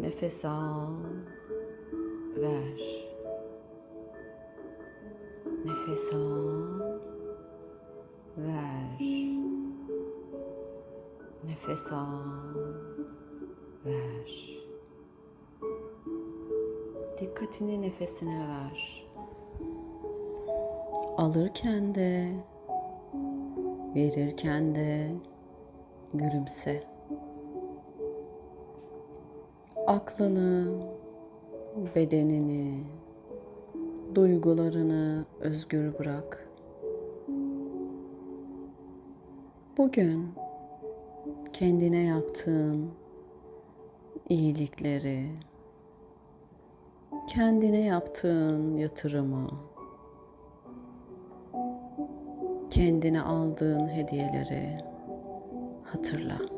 Nefes al. Ver. Nefes al. Ver. Nefes al. Ver. Dikkatini nefesine ver. Alırken de, verirken de gülümse. Aklını, bedenini, duygularını özgür bırak. Bugün kendine yaptığın iyilikleri, kendine yaptığın yatırımı, kendine aldığın hediyeleri hatırla.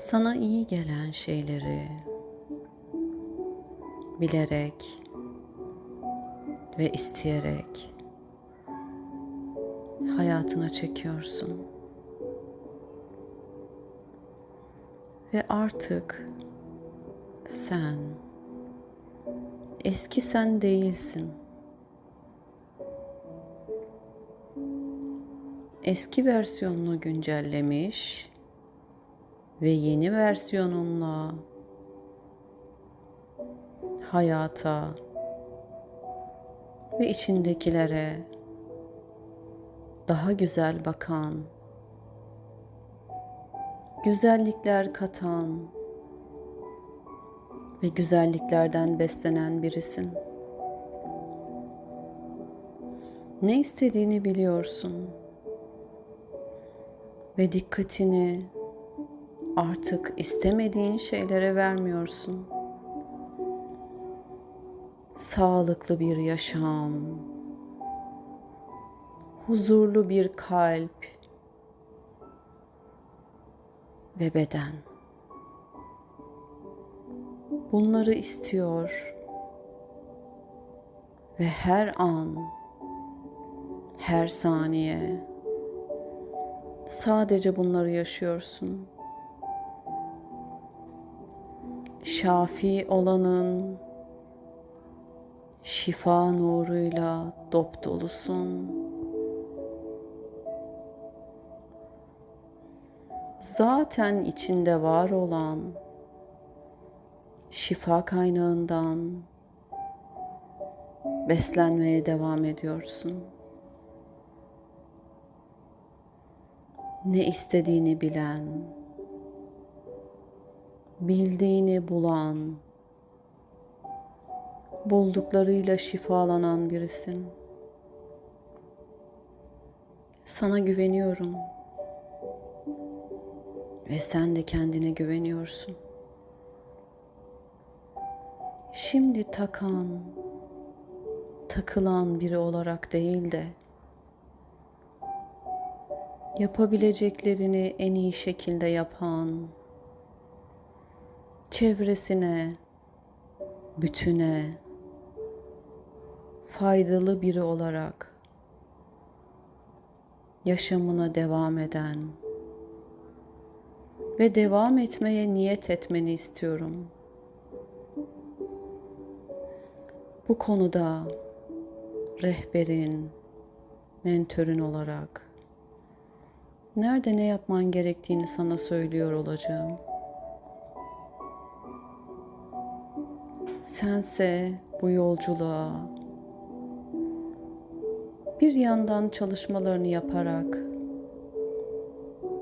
Sana iyi gelen şeyleri bilerek ve isteyerek hayatına çekiyorsun. Ve artık sen eski sen değilsin. Eski versiyonunu güncellemiş ve yeni versiyonunla hayata ve içindekilere daha güzel bakan, güzellikler katan ve güzelliklerden beslenen birisin. Ne istediğini biliyorsun ve dikkatini artık istemediğin şeylere vermiyorsun. Sağlıklı bir yaşam, huzurlu bir kalp ve beden. Bunları istiyor ve her an, her saniye sadece bunları yaşıyorsun. Şafi olanın şifa nuruyla dop dolusun. Zaten içinde var olan şifa kaynağından beslenmeye devam ediyorsun. Ne istediğini bilen, bildiğini bulan, bulduklarıyla şifalanan birisin. Sana güveniyorum. Ve sen de kendine güveniyorsun. Şimdi takan, takılan biri olarak değil de yapabileceklerini en iyi şekilde yapan, çevresine, bütüne faydalı biri olarak yaşamına devam eden ve devam etmeye niyet etmeni istiyorum. Bu konuda rehberin, mentörün olarak nerede ne yapman gerektiğini sana söylüyor olacağım. Sense bu yolculuğa bir yandan çalışmalarını yaparak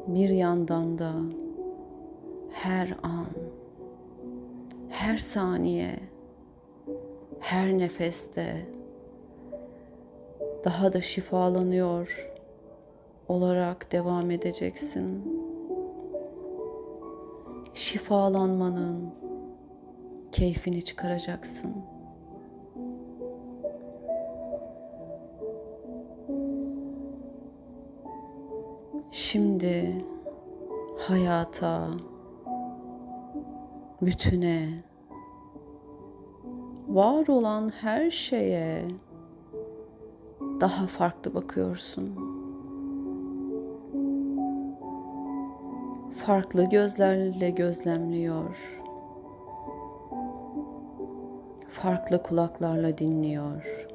bir yandan da her an, her saniye, her nefeste daha da şifalanıyor olarak devam edeceksin. Şifalanmanın keyfini çıkaracaksın. Şimdi hayata, bütüne, var olan her şeye daha farklı bakıyorsun. farklı gözlerle gözlemliyor. Farklı kulaklarla dinliyor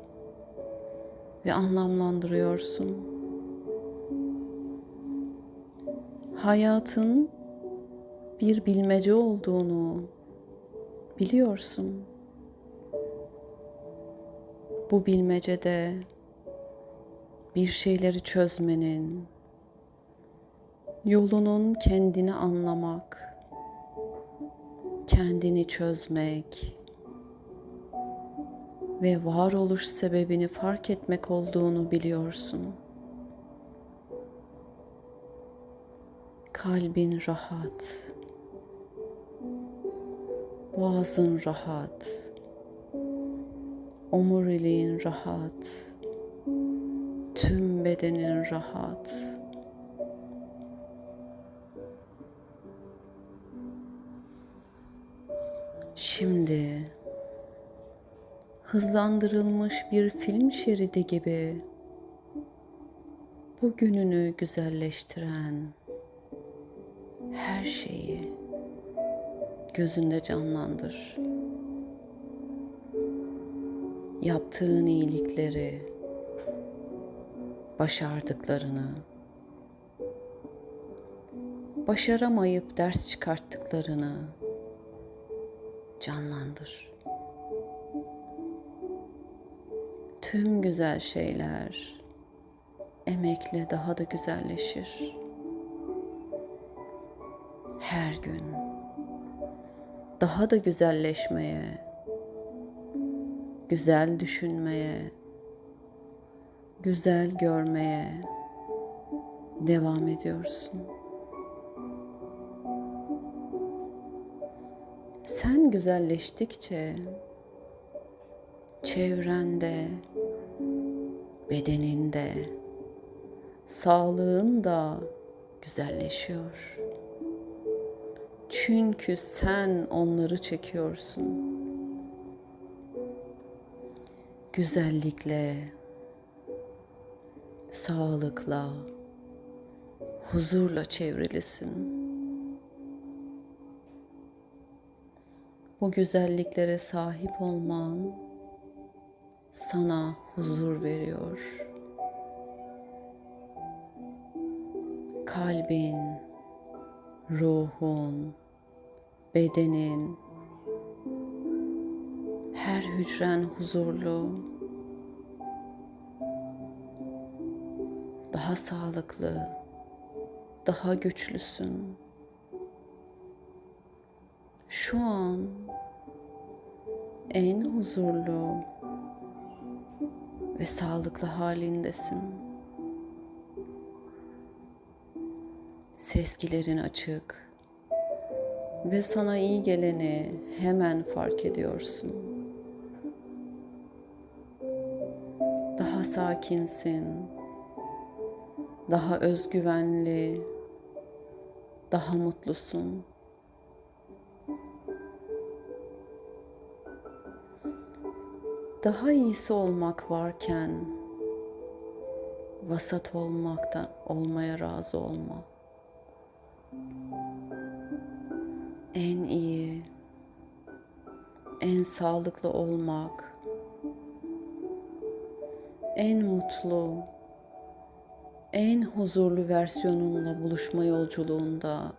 ve anlamlandırıyorsun. Hayatın bir bilmece olduğunu biliyorsun. Bu bilmecede bir şeyleri çözmenin, yolunun kendini anlamak, kendini çözmek ve varoluş sebebini fark etmek olduğunu biliyorsun. Kalbin rahat, boğazın rahat, omuriliğin rahat, tüm bedenin rahat. Şimdi hızlandırılmış bir film şeridi gibi bugününü güzelleştiren her şeyi gözünde canlandır. Yaptığın iyilikleri, başardıklarını, başaramayıp ders çıkarttıklarını canlandır. Tüm güzel şeyler emekle daha da güzelleşir. Her gün daha da güzelleşmeye, güzel düşünmeye, güzel görmeye devam ediyorsun. Sen güzelleştikçe çevrende, bedeninde, sağlığın da güzelleşiyor. Çünkü sen onları çekiyorsun. Güzellikle, sağlıkla, huzurla çevrilisin. Bu güzelliklere sahip olman sana huzur veriyor. Kalbin, ruhun, bedenin, her hücren huzurlu, daha sağlıklı, daha güçlüsün. Şu an en huzurlu ve sağlıklı halindesin. Sezgilerin açık ve sana iyi geleni hemen fark ediyorsun. Daha sakinsin, daha özgüvenli, daha mutlusun. Daha iyisi olmak varken vasat olmakta olmaya razı olma. En iyi, en sağlıklı olmak, en mutlu, en huzurlu versiyonunla buluşma yolculuğunda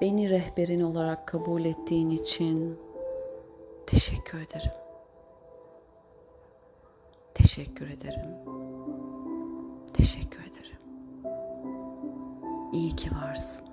beni rehberin olarak kabul ettiğin için Teşekkür ederim. Teşekkür ederim. Teşekkür ederim. İyi ki varsın.